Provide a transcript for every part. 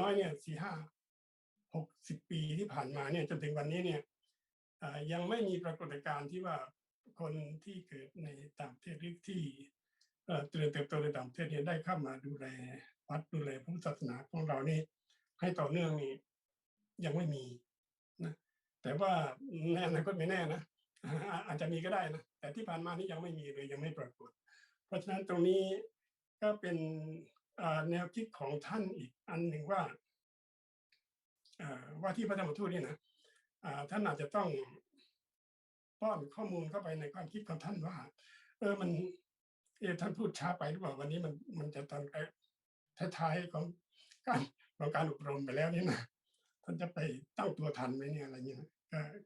น้อยเนี่ยสี่ห้าหกสิบปีที่ผ่านมาเนี่ยจนถึงวันนี้เนี่ยยังไม่มีปรากฏการณ์ที่ว่าคนที่เกิดในต่างประเทศหรือที่เอ่อเจริญเติบโตในต่างประเทศเนี่ยได้เข้ามาดูแลวัดดูแลพุทธศาสนาของเรานี่ให้ต่อเนื่องนี่ยังไม่มีนะแต่ว่าในอนาคตไม่แน่นะอาจจะมีก็ได้นะแต่ที่ผ่านมานี่ยังไม่มีเลยยังไม่ปรากฏ เพราะฉะนั้นตรงนี้ก็เป็น แนวคิดของท่านอีกอันหนึ่งว่าว่าที่พระธรรมทูตนี่นะท่านอาจจะต้องป้อนข้อมูลเข้าไปในความคิดของท่านว่า เออมันเออท่านพูดช้าไปหรือเปล่าวันนี้มันมันจะตอนท้ายๆของการของการอบรมไปแล้วนี่นะท่านจะไปตั้งตัวทันไหมเนี่ยอะไรเงี้ย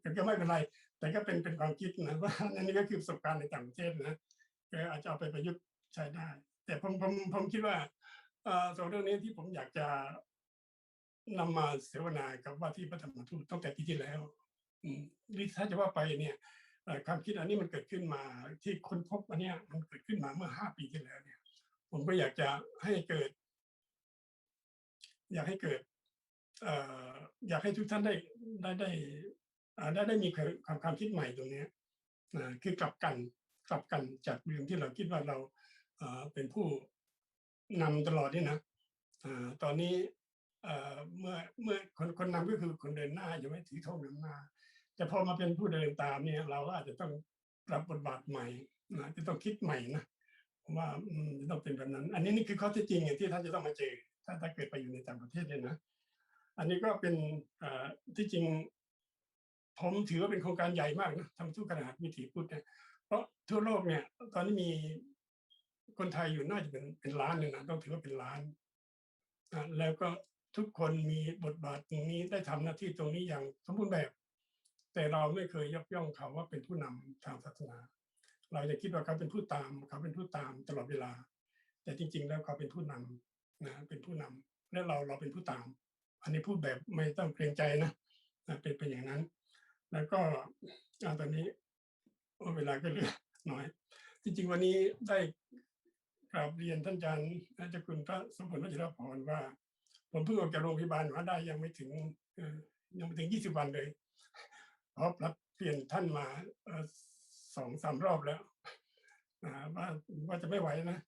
ก็ก็ไม่เป็นไร แต่ก็เป็นเป็นความคิดนะว่าอันนี้ก็คือประสบการณ์ในต่างประเทศนะก็อาจจะเอาไปประยุกต์ใช้ได้ แต่ผมผมผมคิดว่า สองเรื่องนี้ที่ผมอยากจะนำมาเสวนากับว่าที่พระธรรมทูตตั้งแต่ปีที่แล้วอืมหรือถ้าจะว่าไปเนี่ยความคิดอันนี้มันเกิดขึ้นมาที่ค้นพบอันเนี้ยมันเกิดขึ้นมาเมื่อห้าปีที่แล้วเนี่ย ผมก็อยากจะให้เกิด อยากให้เกิดเอ่ออยากให้ทุกท่านได้ได้ได้ได้ได้มีความความคิดใหม่ตรงนี้คือกลับกันกลับกันจากเรื่องที่เราคิดว่าเราเอ่อเป็นผู้ นำตลอดนี่นะอาตอนนี้เอ่อเมื่อเมื่อคนคนนำก็คือคนเดินหน้าอยู่ไม่ถือธงนำหน้า แต่พอมาเป็นผู้เดินตามเนี่ย เราก็อาจจะต้องปรับบทบาทใหม่นะจะต้องคิดใหม่นะว่าจะต้องเป็นแบบนั้น อันนี้นี่คือข้อเท็จจริงอย่างที่ท่านจะต้องมาเจอ ถ้าถ้าเกิดไปอยู่ในต่างประเทศเนี่ยนะ อันนี้ก็เป็นที่จริง ผมถือว่าเป็นโครงการใหญ่มากนะทำทุกขนาดวิถีพุทธเนี่ยเพราะทั่วโลกเนี่ย ตอนนี้มี คนไทยอยู่น่าจะเป็นเป็นล้านเลยนะต้องถือว่าเป็นล้านอะแล้วก็ทุกคนมีบทบาทตรงนี้ได้ทำหน้าที่ตรงนี้อย่างสมบูรณ์แบบ แต่เราไม่เคยยกย่องเขาว่าเป็นผู้นำทางศาสนา เราจะคิดว่าเขาเป็นผู้ตามเขาเป็นผู้ตามตลอดเวลา แต่จริง ๆ แล้วเขาเป็นผู้นำนะเป็นผู้นำและเราเราเป็นผู้ตาม อันนี้พูดแบบไม่ต้องเกรงใจนะนะเป็นเป็นอย่างนั้น แล้วก็อตอนนี้เวลาก็เหลือน้อย จริง ๆ วันนี้ได้ กราบเรียนท่านอาจารย์อาจารย์คุณพระสมผลวัชรพรว่า ผมเพิ่งออกจากโรงพยาบาลมาได้ยังไม่ถึงยังไม่ถึงยี่สิบวันเลยเพราะรับเปลี่ยนท่านมาสองสามรอบแล้วว่าว่าจะไม่ไหวนะ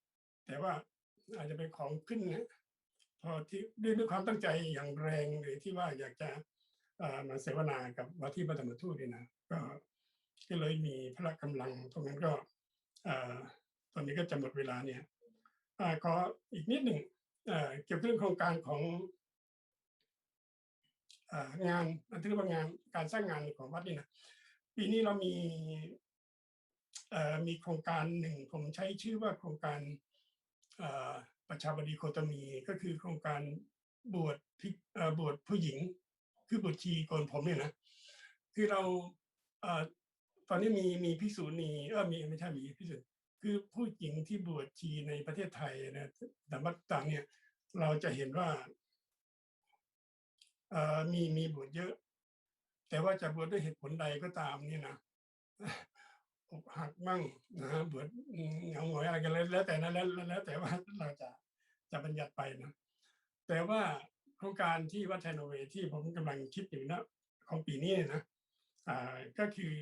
แต่ว่าอาจจะเป็นของขึ้นนะพอที่ด้วยด้วยความตั้งใจอย่างแรงเลยที่ว่าอยากจะมาเสวนากับว่าที่พระธรมทูตนี่นะก็ก็เลยมีพละกำลังตรงนั้นก็ตอนนี้ก็จะหมดเวลาเนี่ย ขออีกนิดหนึ่งเกี่ยวกับเรื่องโครงการของงานอันที่เรียกว่างานการสร้างงานของวัดนี่นะปีนี้เรามีมีโครงการหนึ่งผมใช้ชื่อว่าโครงการประชาบดีโคตมีก็คือโครงการบวชบวชผู้หญิง คือบวชชีโกนผมเนี่ยนะคือเราอตอนนี้มีมีพิสูจนีเออมีไม่ใช่มีพิสูจน์ คือผู้หญิงที่บวชชีในประเทศไทยนะแต่วัดต่างเนี่ยเราจะเห็นว่าเอ่อมีมีบวชเยอะ แต่ว่าจะบวชด้วยเหตุผลใดก็ตามนี่นะอกหักมั่งนะบวชเหงาหงอยอะไรกันแล้วแต่นั้นแล้วแล้วแต่ว่าเราจะจะบัญญัติไปนะแต่ว่าโครงการที่วัดไทโนเวที่ผมกำลังคิดอยู่นะของปีนี้เนี่ยนะอ่าก็คือ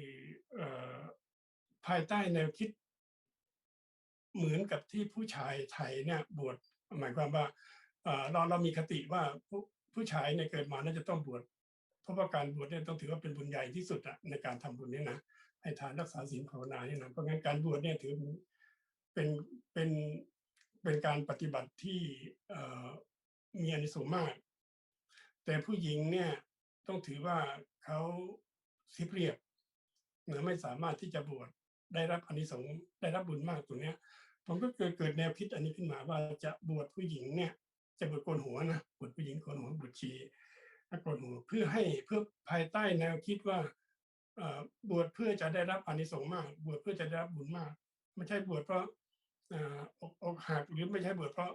เอ่อภายใต้แนวคิด เหมือนกับที่ผู้ชายไทยเนี่ยบวชหมายความว่าเราเรามีคติว่าผู้ผู้ชายเนี่ยเกิดมาน่าจะต้องบวชเพราะว่าการบวชเนี่ยต้องถือว่าเป็นบุญใหญ่ที่สุดอะในการทำบุญเนี่ยนะให้ทานรักษาศีลภาวนาเนี่ยนะเพราะงั้นการบวชเนี่ยถือเป็นเป็นเป็นการปฏิบัติที่มีอานิสงส์มาก แต่ผู้หญิงเนี่ยต้องถือว่าเขาสียเรียบนะไม่สามารถที่จะบวช ได้รับอานิสงส์ได้รับบุญมากตรงเนี้ย ผมก็เกิดเกิดแนวคิดอันนี้ขึ้นมาว่าจะบวชผู้หญิงเนี่ยจะบวชโกนหัวนะบวชผู้หญิงโกนหัวบวชชีโกนหัวเพื่อให้เพื่อภายใต้แนวคิดว่าบวชเพื่อจะได้รับอานิสงส์มาก บวชเพื่อจะได้รับบุญมาก ไม่ใช่บวชเพราะอกหักหรือไม่ใช่บวชเพราะ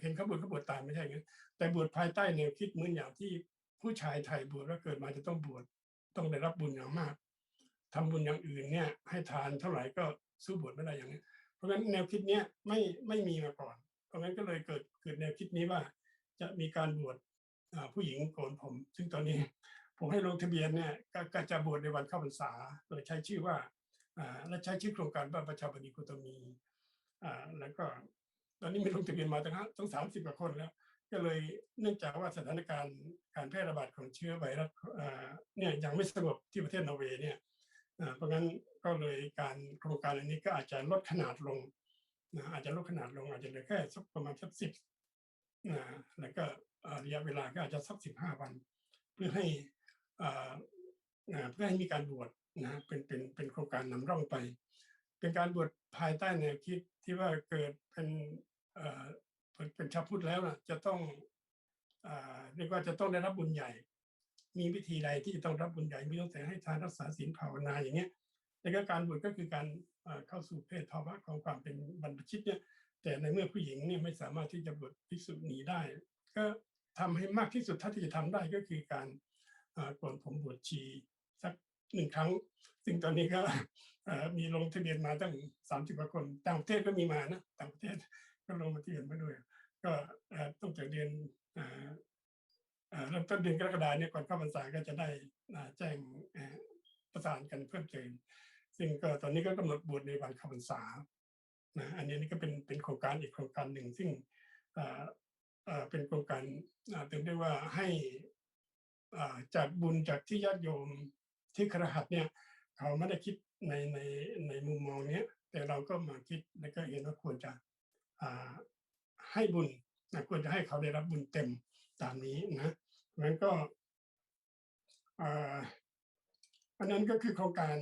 เห็นเขาบวชเขาบวชตามไม่ใช่อย่างนั้นแต่บวชภายใต้แนวคิดเหมือนอย่างที่ผู้ชายไทยบวชว่าเกิดมาจะต้องบวชต้องได้รับบุญอย่างมาก ทำบุญอย่างอื่นเนี่ยให้ทานเท่าไหร่ก็สู้บวชไม่ได้อย่างนี้เพราะฉะนั้นแนวคิดเนี้ยไม่ไม่มีมาก่อน เพราะงั้นก็เลยเกิดเกิดแนวคิดนี้ว่า จะมีการบวชผู้หญิงโกนผม ซึ่งตอนนี้ผมให้ลงทะเบียนเนี่ยก็จะบวชในวันเข้าพรรษาโดยใช้ชื่อว่าและใช้ชื่อโครงการบ้านประชาบดีกุตมีแล้วก็ตอนนี้มีลงทะเบียนมาตั้งห้าตั้งสามสิบกว่าคนแล้วก็เลยเนื่องจากว่าสถานการณ์การแพร่ระบาดของเชื้อไวรัสเนี่ยยังไม่สงบที่ประเทศนอร์เวย์เนี่ย เพราะงั้นก็เลยการโครงการอันนี้ก็อาจจะลดขนาดลงนะอาจจะลดขนาดลงอาจจะเหลือแค่สักประมาณสักสิบนะแล้วก็ระยะเวลาก็อาจจะสักสิบห้าวัน เพื่อให้อ่าเพื่อให้มีการบวชนะเป็นเป็นเป็นโครงการนำร่องไป เป็นการบวชภายใต้แนวคิดที่ว่าเกิดเป็นเอ่อเป็นเป็นชาวพุทธแล้วนะจะต้องอ่าเรียกว่าจะต้องได้รับบุญใหญ่ มีวิธีใดที่จะต้องรับบุญใหญ่มีตั้งแต่ให้ทานรักษาศีลภาวนาอย่างเงี้ยแล้วก็การบวชก็คือการเข้าสู่เพศภาวะของความเป็นบรรพชิตเนี่ยแต่ในเมื่อผู้หญิงเนี่ยไม่สามารถที่จะบวชภิกษุณีได้ ก็ทำให้มากที่สุดท่าที่จะทำได้ก็คือการเอ่อนผมบวชชีสักหนึ่งครั้ง ซึ่งตอนนี้ก็มีลงทะเบียนมาตั้งสามสิบกว่าคนต่างประเทศก็มีมานะต่างประเทศก็ลงมาทะเบียนมาด้วย ก็เอ่อตั้งแต่เดือน เอ่อเอ่อเริ่มต้นเดือนกรกฎาเนี่ยก่อนเข้าพรรษาก็จะได้แจ้งประสานกันเพิ่มเติมซึ่งก็ตอนนี้ก็กำหนดบวชในวันเข้าพรรษานะอันนี้นี่ก็เป็นเป็นโครงการอีกโครงการหนึ่งซึ่งเป็นโครงการถึงได้ว่าให้จากบุญจากที่ญาติโยมที่ครหัสเนี่ยเขาไม่ได้คิดในในในมุมมองเนี้ยแต่เราก็มาคิดแล้วก็เห็นว่าควรจะให้บุญควรจะให้เขาได้รับบุญเต็ม ตามนี้นะเพราะฉะนั้นก็อันนั้นก็คือโครงการ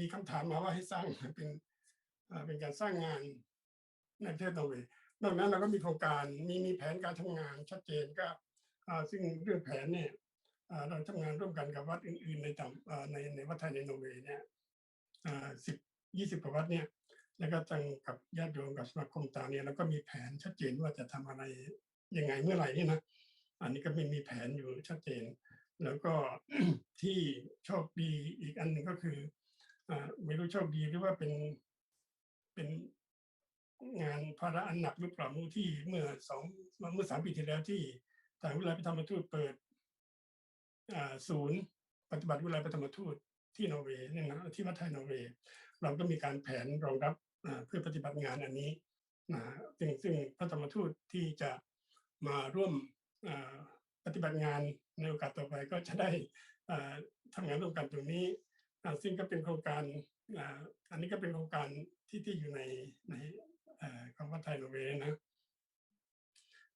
มีคำถามมาว่าให้สร้างเป็นเป็นการสร้างงานในประเทศนอร์เวย์นอกนั้นเราก็มีโครงการมีมีแผนการทำงานชัดเจนก็ซึ่งเรื่องแผนเนี่ยเราทำงานร่วมกันกับวัดอื่น ๆ ในต่างในในวัดไทยในนอร์เวย์เนี่ยสิบยี่สิบกว่าวัดเนี่ยแล้วก็ตั้งกับญาติโยมกับสมาคมต่างเนี่ยแล้วก็มีแผนชัดเจนว่าจะทำอะไร ยังไงเมื่อไหร่นี่นะ อันนี้ก็ไมีมีแผนอยู่ชัดเจน แล้วก็ที่โชคดีอีกอันหนึ่งก็คืออไม่รู้โชคดีหรือว่าเป็นเป็นงานภาระอันหนักหรือเปล่ามูที่เมื่อสองเมื่อสามปีที่แล้วที่ทางวิทยาลัยพระธรรมทูตเปิดศูนย์ปฏิบัติวิไลปฐมทูตที่นอร์เวย์เนี่ยนะที่วัดไทยนอร์เวย์เราก็มีการแผนรองรับเพื่อปฏิบัติงานอันนี้นะซึ่งซึ่งพระธรรมทูตที่จะ มาร่วมปฏิบัติงานในโอกาสต่อไปก็จะได้ทำงานร่วมกันตรงนี้อ่าซึ่งก็เป็นโครงการอ,อันนี้ก็เป็นโครงการที่ที่อยู่ในในอของวัดไทยนอร์เวย์นะ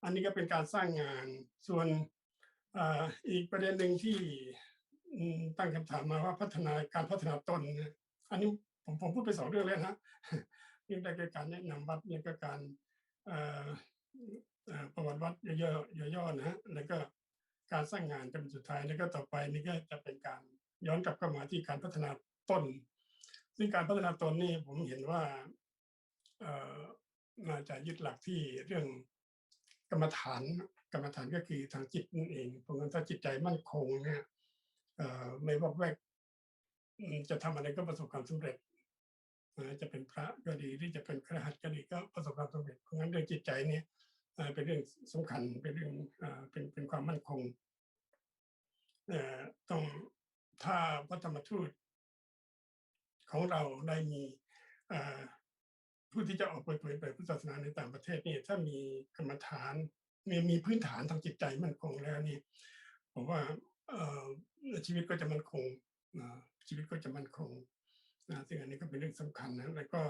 อันนี้ก็เป็นการสร้างงานส่วนอ,อีกประเด็นหนึ่งที่ตั้งคำถามมาว่าพัฒนาการพัฒนาตน อันนี้ผมผมพูดไปสองเรื่องแล้วนะเรื่องแรกคือการแนะนำวัดเนี่ก็การ ประวัติวัดย่อยๆย่อๆนะฮะแล้วก็การสร้างงานจะเป็นสุดท้ายแล้วก็ต่อไปนี่ก็จะเป็นการย้อนกลับเข้ามาที่การพัฒนาตนซึ่งการพัฒนาตนนี่ผมเห็นว่าเอ่อน่าจะยึดหลักที่เรื่องกรรมฐานกรรมฐานก็คือทางจิตนั่นเองเพราะงั้นถ้าจิตใจมั่นคงเนี่ยเอ่อไม่วอกแวกจะทำอะไรก็ประสบความสำเร็จจะเป็นพระก็ดีที่จะเป็นครหัสก็ดีก็ประสบความสำเร็จเพราะงั้นเรื่องจิตใจเนี่ย เป็นเรื่องสำคัญเป็นเรื่องเป็นเป็นความมั่นคงต้องถ้าพระธรรมทูตของเราได้มีผู้ที่จะออกไปเผยแผ่พุทธศาสนาในต่างประเทศนี่ถ้ามีกรรมฐานมีมีพื้นฐานทางจิตใจมั่นคงแล้วนี่ผมว่าชีวิตก็จะมั่นคงชีวิตก็จะมั่นคงนะซึ่งอันนี้ก็เป็นเรื่องสำคัญนะแล้วก็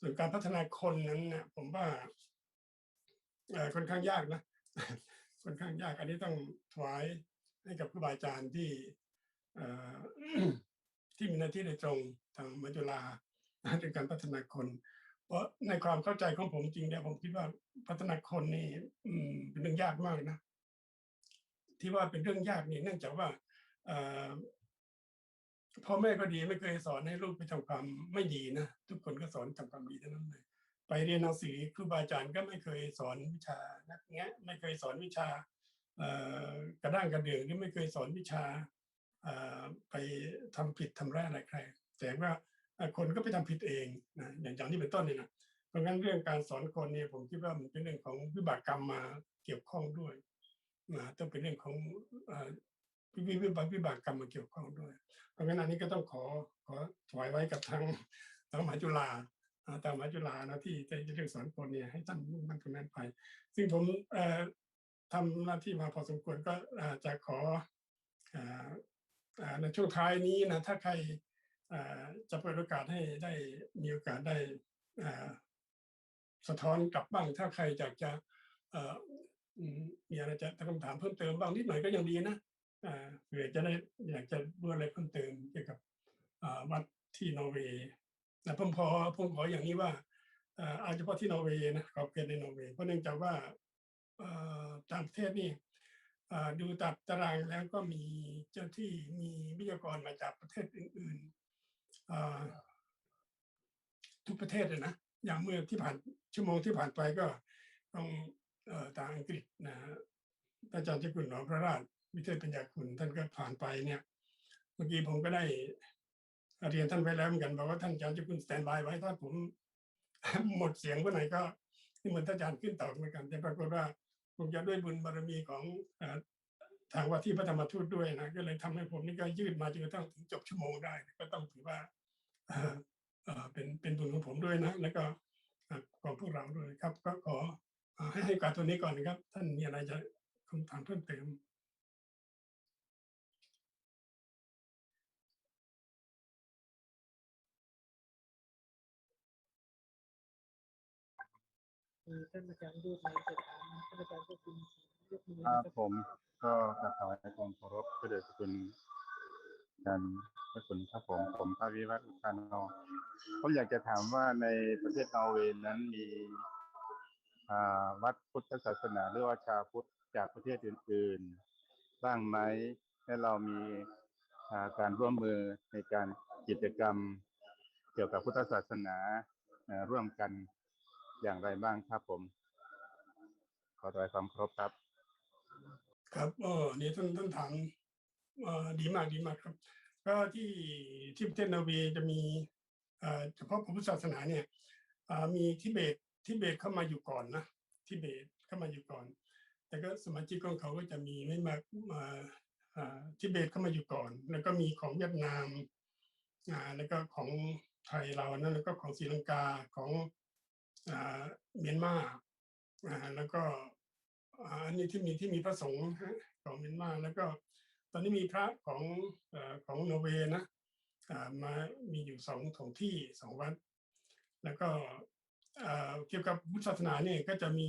ส่วนการพัฒนาคนนั้นเนี่ยผมว่า ค่อนข้างยากนะค่อนข้างยากอันนี้ต้องถวายให้กับครูบาอาจารย์ที่ที่มีหน้าที่โดยตรงทางมัจจุรานะในการพัฒนาคน เพราะในความเข้าใจของผมจริงเนี่ยผมคิดว่าพัฒนาคนนี่อืเป็นเรื่องยากมากนะ ที่ว่าเป็นเรื่องยากนี่เนื่องจากว่าพ่อแม่ก็ดีไม่เคยสอนให้ลูกไปทำความไม่ดีนะทุกคนก็สอนทำความดีเทั้งนั้นเลย ไปเรียนหนังสือครูบาอาจารย์ก็ไม่เคยสอนวิชานักแงะไม่เคยสอนวิชากระด้างกระเดื่องหรือไม่เคยสอนวิชาไปทำผิดทำร้ายอะไรใครแต่ว่าคนก็ไปทำผิดเองนะอย่างอย่างที่เป็นต้นนี่นะเพราะงั้นเรื่องการสอนคนเนี่ยผมคิดว่ามันเป็นเรื่องของวิบากกรรมมาเกี่ยวข้องด้วยนะต้องเป็นเรื่องของเอ่อวิวิบากวิบากกรรมมาเกี่ยวข้องด้วย เพราะงั้นอันนี้ก็ต้องขอขอถวายไว้กับทางทางมหาจุฬา อ่างมหาจุฬานะที่จะเรื่องสอนคนเนี่ยให้ท่านมุ่งมั่นตรงนั้นไป ซึ่งผมทำหน้าที่มาพอสมควรก็จะขอในช่วงท้ายนี้นะถ้าใครจะเปิดโอกาสให้ได้มีโอกาสได้สะท้อนกลับบ้าง ถ้าใครอยากจะอ่ออืมมีอะไรจะตั้งคำถามเพิ่มเติมบ้างนิดหน่อยก็ยังดีนะอ่าเผื่อจะได้อยากจะรู้อะไรเพิ่มเติมเกี่ยวกับวัดที่นอร์เวย์ นะผมขอผมขออย่างนี้ว่าอ่อเอาเฉพาะที่นอร์เวย์นะขอบเขตในนอร์เวย์เพราะเนื่องจากว่าต่างประเทศนี่ดูตับตารางแล้วก็มีเจ้าที่มีวิทยากรมาจากประเทศอื่นๆทุกประเทศเลยนะอย่างเมื่อที่ผ่านชั่วโมงที่ผ่านไปก็ต้องทางอังกฤษนะอาจารย์เจ้าคุณหนอพระราชวิเทศปัญญาคุณท่านก็ผ่านไปเนี่ย เมื่อกี้ผมก็ได้ เรียนท่านไปแล้วเหมือนกันบอกว่าท่านอาจารย์จ้าคุณสแตนบายไว้ถ้าผมหมดเสียงเมื่อไหร่ก็นี่เหมือนท่านอาจารย์ขึ้นต่อเหมือนกันแต่ปรากฏว่าผมจะด้วยบุญบารมีของอทางว่าที่พระธรรมทูตด้วยนะก็เลยทำให้ผมนี่ก็ยืดมาจนกระทั่งถึงจบชั่วโมงได้ ก็ต้องถือว่าเป็นเป็นบุญของผมด้วยนะ แล้วก็ของพวกเราด้วยครับ ก็ขอเอ่อให้ให้การตัวนี้ก่อนนะครับ ท่านมีอะไรจะคำถามเพิ่มเติม มีท่านอาจารย์ดูในสถานท่านอาจารย์ก็คุณยกมือครับผมก็กราบถวายความเคารพพระเดชพระคุณกันพระคุณครับผมผมพระวิวัฒน์อุทานนท์ผมอยากจะถามว่าในประเทศนอร์เวย์นั้นมีวัดพุทธศาสนาหรือว่าชาพุทธจากประเทศอื่นๆบ้างไหมและเรามีการร่วมมือในการกิจกรรมเกี่ยวกับพุทธศาสนาร่วมกัน อย่างไรบ้างครับผม ขอถวายความเคารพครับ ครับเออนี่ท่านท่านถามเออดีมากดีมากครับ ก็ที่ที่ประเทศนอร์เวย์จะมีเอ่อเฉพาะพระพุทธศาสนาเนี่ยเอ่อมีทิเบตทิเบตเข้ามาอยู่ก่อนนะทิเบตเข้ามาอยู่ก่อน แต่ก็สมาชิกของเขาก็จะมีไม่มากมาอ่าทิเบตเข้ามาอยู่ก่อน แล้วก็มีของเวียดนามอ่าแล้วก็ของไทยเรานะแล้วก็ของศรีลังกาของ เมียนมาอ่าแล้วก็อันนี้ที่มีที่มีพระสงฆ์ฮะของเมียนมาแล้วก็ตอนนี้มีพระของอ่อของนอร์เวย์นะอ่ามามีอยู่สองถงที่สองวัด แล้วก็เอ่อเกี่ยวกับพุทธศาสนาเนี่ยก็จะมี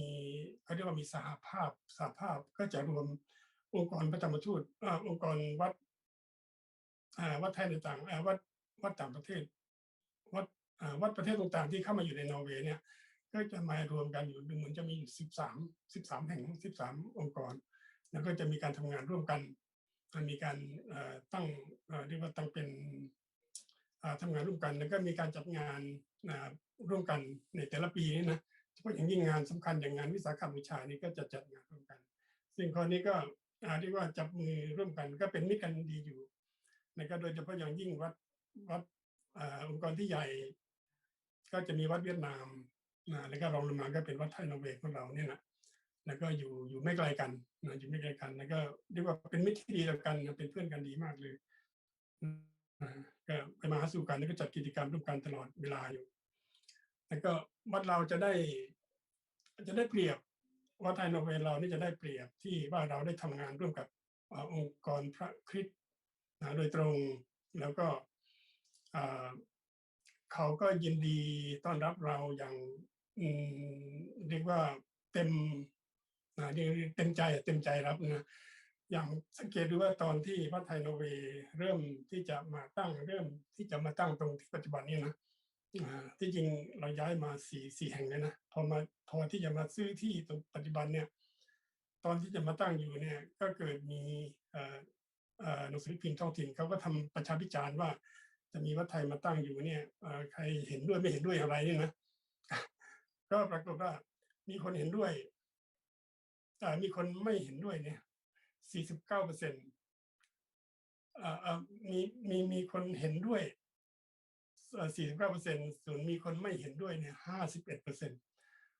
เขาเรียกว่ามีสหภาพสหภาพก็จะรวมองค์กรพระธรรมทูตอ่าองค์กรวัดอ่าวัดไทยต่างๆอ่าวัดวัดต่างประเทศวัดอ่าวัดประเทศต่างๆที่เข้ามาอยู่ในนอร์เวย์เนี่ย ก็จะมารวมกันอยู่ดูเหมือนจะมีอยู่สิบสามสิบสามแห่งสิบสามองค์กร แล้วก็จะมีการทำงานร่วมกันมีการตั้งเรียกว่าตั้งเป็นอ่าทำงานร่วมกัน แล้วก็มีการจัดงานร่วมกันในแต่ละปีนี่นะเฉพาะอย่างยิ่งงานสำคัญอย่างงานวิสาขบูชานี่ก็จะจัดงานร่วมกัน ซึ่งข้อนี้ก็เรียกว่าจับมือร่วมกันก็เป็นมิตรกันดีอยู่แล้วก็โดยเฉพาะอย่างยิ่งวัดวัดองค์กรที่ใหญ่ ก็จะมีวัดเวียดนาม นะแล้วก็รองลงมาก็เป็นวัดไทยนอร์เวย์ของเราเนี่ยนะแล้วก็อยู่อยู่ไม่ไกลกันนะอยู่ไม่ไกลกัน แล้วก็เรียกว่าเป็นมิตรที่ดีต่อกันเป็นเพื่อนกันดีมากเลยก็ไปมาหาสู่กันแล้วก็จัดกิจกรรมร่วมกันตลอดเวลาอยู่ แล้วก็วัดเราจะได้ จะได้เปรียบวัดไทยนอร์เวย์เรานี่จะได้เปรียบที่ว่าเราได้ทำงานร่วมกับอองค์กรพระคริสต์นะโดยตรงแล้วก็เขาก็ยินดีต้อนรับเราอย่าง เรียกว่าเต็มนะเต็มใจเต็มใจรับนะอย่างสังเกตดูว่าตอนที่พระไทยนเวเริ่มที่จะมาตั้งเริ่มที่จะมาตั้งตรงที่ปัจจุบันนี้นะที่จริงเราย้ายมาสี่สี่แห่งเลยนะพอมาพอที่จะมาซื้อที่ตรงปัจจุบันเนี่ย ตอนที่จะมาตั้งอยู่เนี่ยก็เกิดมีหนังสือพิมพ์ท้องถิ่นเขาก็ทำประชาพิจารณ์ว่า จะมีวัดไทยมาตั้งอยู่เนี่ยใครเห็นด้วยไม่เห็นด้วยอะไรเนี่ยนะ ก็ปรากฏว่ามีคนเห็นด้วยอ่มีคนไม่เห็นด้วยเนี่ย 49เปอร์เซ็นต์มีมีมีคนเห็นด้วย 49เปอร์เซ็นต์ส่วนมีคนไม่เห็นด้วยเนี่ย 51เปอร์เซ็นต์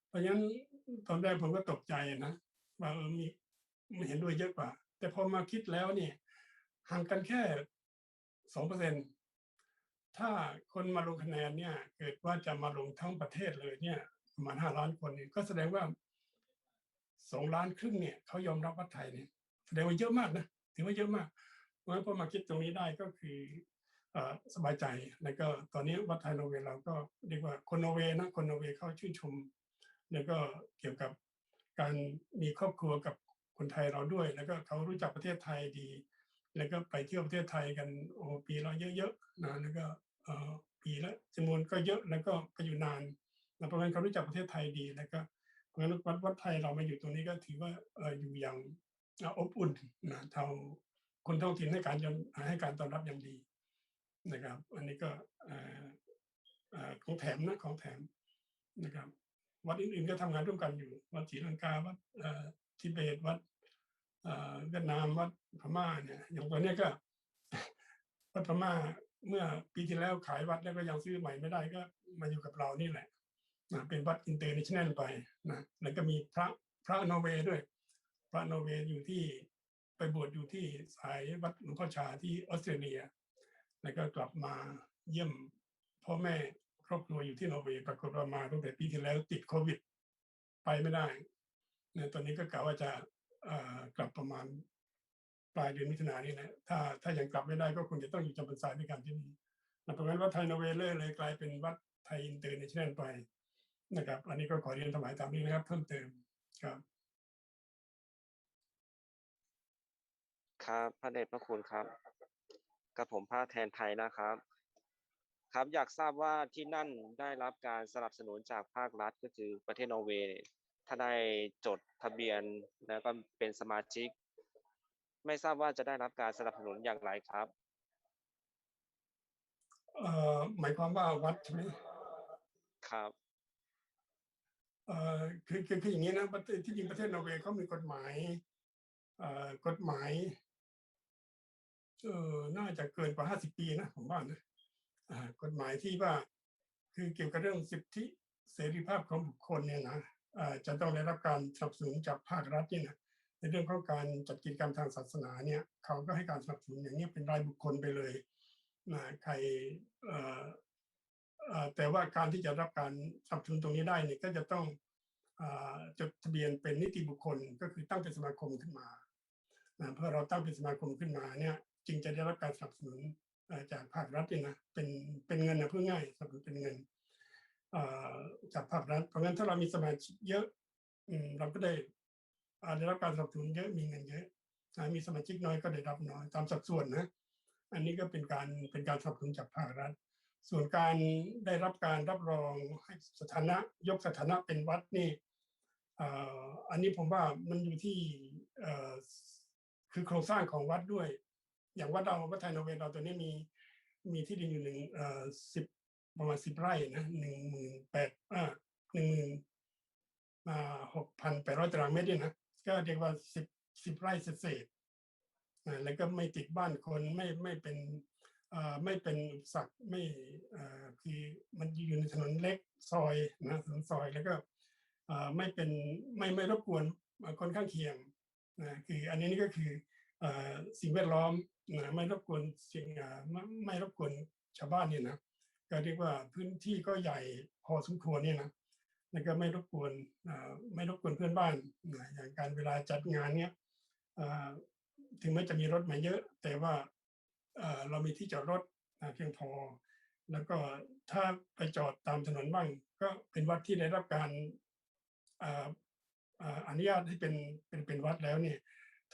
เพราะฉะนั้นตอนแรกผมก็ตกใจนะว่ามีไม่เห็นด้วยเยอะกว่า แต่พอมาคิดแล้วเนี่ยห่างกันแค่สองเปอร์เซ็นถ้าคนมาลงคะแนนเนี่ย เกิดว่าจะมาลงทั้งประเทศเลยเนี่ย ประมาณห้าล้านคนเนี่ยก็แสดงว่าสองล้านครึ่งเนี่ยเขายอมรับวัดไทยเนี่ยแสดงว่าเยอะมากนะถือว่าเยอะมากเพราะฉะนั้นพอมาคิดตรงนี้ได้ก็คืออสบายใจแล้วก็ตอนนี้วัดไทยนอร์เวย์เราก็เรียกว่าคนนอร์เวย์นะคนนอร์เวย์เขาชื่นชม แล้วก็เกี่ยวกับการมีครอบครัวกับคนไทยเราด้วย แล้วก็เขารู้จักประเทศไทยดี แล้วก็ไปเที่ยวประเทศไทยกันโอ้ปีละเยอะๆนะแล้วก็ปีละจำนวนก็เยอะแล้วก็ไปอยู่นาน นะเพราะงั้นเขารู้จักประเทศไทยดีแล้วก็เพราะงั้นวัดวัดไทยเรามาอยู่ตรงนี้ก็ถือว่าเอออยู่อย่างอบอุ่นนะเท่าคนท้องถิ่นให้การยอมให้การต้อนรับอย่างดีนะครับ อันนี้ก็ของแถมนะของแถมนะครับวัดอื่นๆก็ทำงานร่วมกันอยู่ วัดศรีลังกาวัดทิเบตวัดเอ่อเวียดนามวัดพม่าเนี่ย อย่างตัวเนี้ยก็วัดพม่าเมื่อปีที่แล้วขายวัดแล้วก็ยังซื้อใหม่ไม่ได้ก็มาอยู่กับเรานี่แหละ นะเป็นวัดอินเตอร์เนชั่นแนลไปนะแล้วก็มีพระพระนอร์เวย์ด้วย พระนอร์เวย์อยู่ที่ไปบวชอยู่ที่สายวัดหลวงพ่อชาที่ออสเตรเลีย แล้วก็กลับมาเยี่ยมพ่อแม่ครอบครัวอยู่ที่นอร์เวย์ปรากฏว่ามาตั้งแต่ปีที่แล้วติดโควิด ไปไม่ได้นี่ยตอนนี้ก็กะว่าจะกลับประมาณปลายเดือนมิถุนายนนี่แหละถ้าถ้ายังกลับไม่ได้ก็คงจะต้องอยู่จำพรรษาด้วยกันที่นี่นะเพราะงั้นวัดไทยนอร์เวย์เลยกลายเป็นวัดไทยอินเตอร์เนชั่นแนลไป นะครับ อันนี้ก็ขอเรียนถวายตามนี้นะครับ เพิ่มเติมครับครับพระเดชพระคุณครับกับผมพระแทนไทยนะครับ ครับอยากทราบว่าที่นั่นได้รับการสนับสนุนจากภาครัฐก็คือประเทศนอร์เวย์เนี่ยถ้าได้จดทะเบียนแล้วก็เป็นสมาชิก ไม่ทราบว่าจะได้รับการสนับสนุนอย่างไรครับเอ่อหมายความว่าวัดใช่ไหมครับ เอ่อคือคือคืออย่างนี้นะประเทศที่จริงประเทศนอร์เวย์เขามีกฎหมายเอ่อกฎหมายเออน่าจะเกินกว่าห้าสิบปีนะผมว่านะอ่ากฎหมายที่ว่า คือเกี่ยวกับเรื่องสิทธิเสรีภาพของบุคคลเนี่ยนะอ่าจะต้องได้รับการสนับสนุนจากภาครัฐนี่นะในเรื่องของการจัดกิจกรรมทางศาสนาเนี่ยเขาก็ให้การสนับสนุนอย่างนี้เป็นรายบุคคลไปเลยนะใครเอ่อ แต่ว่าการที่จะรับการสนับสนุนตรงนี้ได้เนี่ยก็จะต้องอจดทะเบียนเป็นนิติบุคคลก็คือตั้งเป็นสมาคมขึ้นมานะเพื่อเราตั้งเป็นสมาคมขึ้นมาเนี่ยจึงจะได้รับการสนับสนุนจากภาครัฐเนี่ยนะเป็นเป็นเงินนะเพื่อง่ายสนับสนุนเป็นเงินจากภาครัฐเพราะงั้นถ้าเรามีสมาชิกเยอะเราก็ได้ได้รับการสนับสนุนเยอะมีเงินเยอะอ่ามีสมาชิกน้อยก็ได้รับน้อยตามสัดส่วนนะอันนี้ก็เป็นการเป็นการสนับสนุนจากภาครัฐ ส่วนการได้รับการรับรองให้สถานะยกสถานะเป็นวัดนี่อันนี้ผมว่ามันอยู่ที่คือโครงสร้างของวัดด้วย อย่างวัดเราวัดไทยนเวย์เราตัวนี้มีมีที่ดินอยู่หนึ่งอ่อสิบประมาณสิบไร่นะหนึ่งหมื่นแปดอ่าหนึ่งหมื่นอ่าหกพันแปดร้อยตารางเมตรเนี่ยนะก็เรียกว่าสิบสิบไร่เศษๆอ่าแล้วก็ไม่ติดบ้านคนไม่ไม่เป็น ไม่เป็นสักไม่คือมันอยู่ในถนนเล็กซอยนะถนนซอยแล้วก็ไม่เป็นไม่ไม่รบกวนค่อคนข้างเคียงนะคืออันนี้นี่ก็คืออสิ่งแวดล้อมนะไม่รบกวนสิ่งไม่ไม่รบกวนชาวบ้านเนี่ยนะก็เรียกว่าพื้นที่ก็ใหญ่พอสมควรเนี่ยนะแล้วก็ไม่รบกวนไม่รบกวนเพื่อนบ้านนะอย่างการเวลาจัดงานเนี่ยถึงแม้จะมีรถมาเยอะ แต่ว่า เรามีที่จอดรถเพียงพอ แล้วก็ถ้าไปจอดตามถนนบ้างก็เป็นวัดที่ได้รับการอนุญาตให้เป็นเป็นเป็นวัดแล้วเนี่ย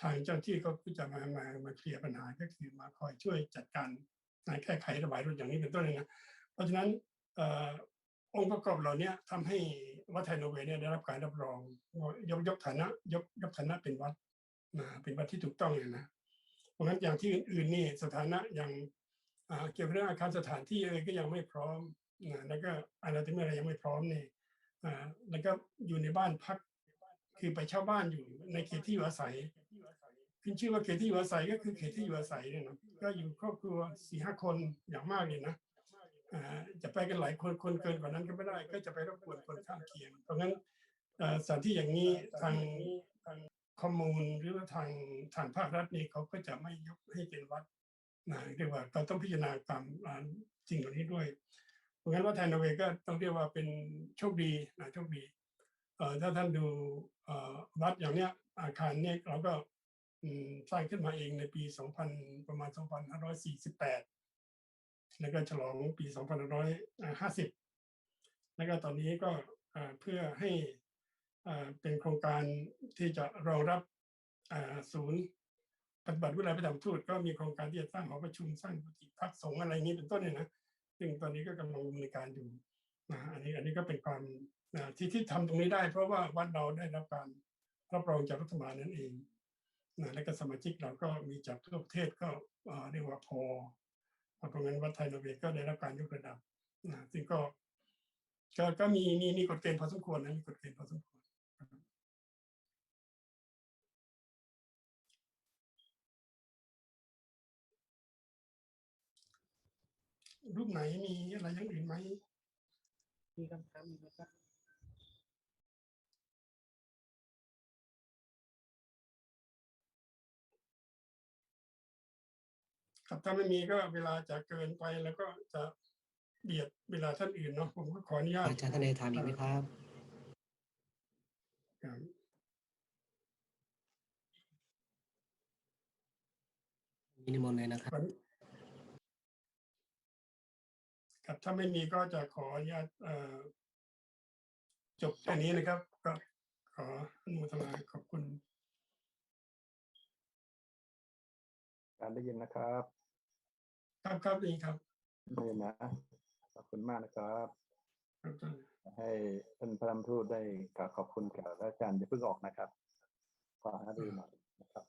ทางเจ้าหน้าที่ก็จะมามามาเคลียร์ปัญหาก็คือมาคอยช่วยจัดการการแก้ไขระบายรถอย่างนี้เป็นต้นเลยนะเพราะฉะนั้นอองค์ประกอบเหล่านี้ทำให้วัดไทยโนเวเนี่ยได้รับการรับรองยกยกฐานะยกยกฐานะเป็นวัดนะเป็นวัดที่ถูกต้องเลยนะ ราะงั้นอย่างที่อื่นๆนี่สถานะอย่างเกี่ยวกับเรื่องอาคารสถานที่อะไรก็ยังไม่พร้อมนะแล้วก็อะไรที่อะไรยังไม่พร้อมนี่แล้วก็อยู่ในบ้านพักคือไปเช่าบ้านอยู่ในเขตที่อยู่อาศัยขึ้นชื่อว่าเขตที่อยู่อาศัยก็คือเขตที่อยู่อาศัยเนี่ยนะก็อยู่ครอบครัวสี่ห้าคนอย่างมากเลยนะจะไปกันหลายคนคนเกินกว่านั้นก็ไม่ได้ ก็จะไปรบกวนคนข้างเคียง เพราะงั้นสถานที่อย่างนี้ทาง ทางคอมมูนหรือว่าทางทางภาครัฐนี่เขาก็จะไม่ยกให้เป็นวัดนะเรียกว่าก็ต้องพิจารณาตามอ่าสิ่งเหล่านี้ด้วย เพราะงั้นว่าไทยนอร์เวย์ก็ต้องเรียกว่าเป็นโชคดีนะโชคดีเอ่อถ้าท่านดูเอ่อวัดอย่างเนี้ยอาคารเนี่ยเราก็สร้างขึ้นมาเองในปี 2000 ประมาณ 2548 แล้วก็ฉลองปี 2550 แล้วก็ตอนนี้ก็เอ่อเพื่อให้ เป็นโครงการที่จะรองรับศูนย์ปฏิบัติวิทยประจำทูตก็มีโครงการที่จะสร้างหอประชุมสร้างกุฏิพักสงฆ์อะไรนี้เป็นต้นเนี่ยนะซึ่งตอนนี้ก็กำลังดำเนินการอยู่นะอันนี้อันนี้ก็เป็นความนะที่ที่ทำตรงนี้ได้ เพราะว่าวัดเราได้รับการรับรองจากรัฐบาลนั่นเองนะและก็สมาชิกเราก็มีจากทั่วประเทศก็เรียกว่าพอเพราะงั้นวัดไทยนอร์เวย์ก็ได้รับการยกระดับนะซึ่งก็ก็ก็มีมีมีกฎเกณฑ์พอสมควรนะมีกฎเกณฑ์พอสมควร รับรูปไหนมีอะไรอย่างอื่นไหมมีคำถามอีกไหมครับครับถ้าไม่มีก็เวลาจะเกินไปแล้วก็จะเบียดเวลาท่านอื่นเนาะผมก็ขออนุญาตอาจารย์ทนายถามอีกไหมครับครับมีนิมนต์เลยนะครับ วัน ครับถ้าไม่มีก็จะขออนุญาตเอ่อจบแค่นี้นะครับ ก็ขออนุโมทนาขอบคุณการได้ยินนะครับ ครับครับดีครับได้ยินนะขอบคุณมากนะครับครับท่านให้ท่านพระธรรมทูตได้กล่าวขอบคุณกับอาจารย์อย่าเพิ่งออกนะครับขอหาดูหน่อยนะครับ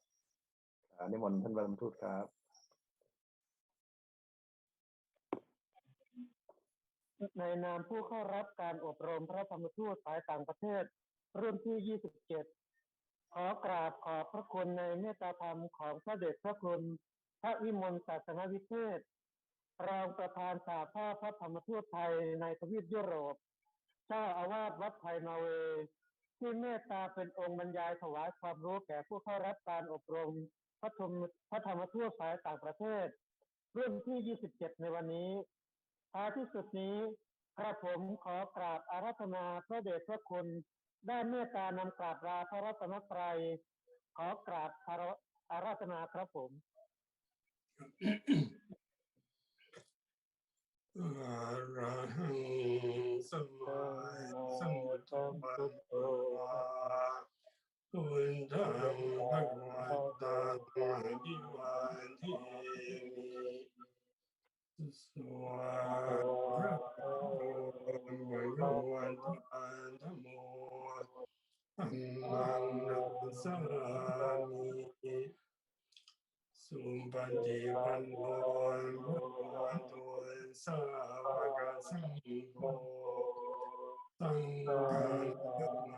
อ่านิมนต์ท่านพระธรรมทูตครับ ในนามผู้เข้ารับการอบรมพระธรรมทูตสายต่างประเทศ รุ่นที่ 27 ขอกราบขอบพระคุณในเมตตาธรรมของพระเดชพระคุณ พระวิมลศาสนวิเทศ รองประธานสาภาพพระธรรมทูตไทยในทวีปยุโรป เจ้าอาวาสวัดไทยนอร์เว ที่เมตตาเป็นองค์บรรยายถวายความรู้แก่ผู้เข้ารับการอบรมพระธรรมพระธรรมทูตสายต่างประเทศ รุ่นที่ 27 ในวันนี้ ท้ายที่สุดนี้กระผมขอกราบอาราธนาพระเดชพระคุณได้เมตตานำกราบลาพระรัตนตรัยขอกราบอาราธนาครับผมอะระหังสมมาสัมพุทธัสสะพุทธังภะคะวะตาธรรมดิวันทิมิสวะพระโตภะคะวันตันธโมธัมมังนัสสามิ Sumpati Vandon Bhagavanto Savaka Sangho Sangha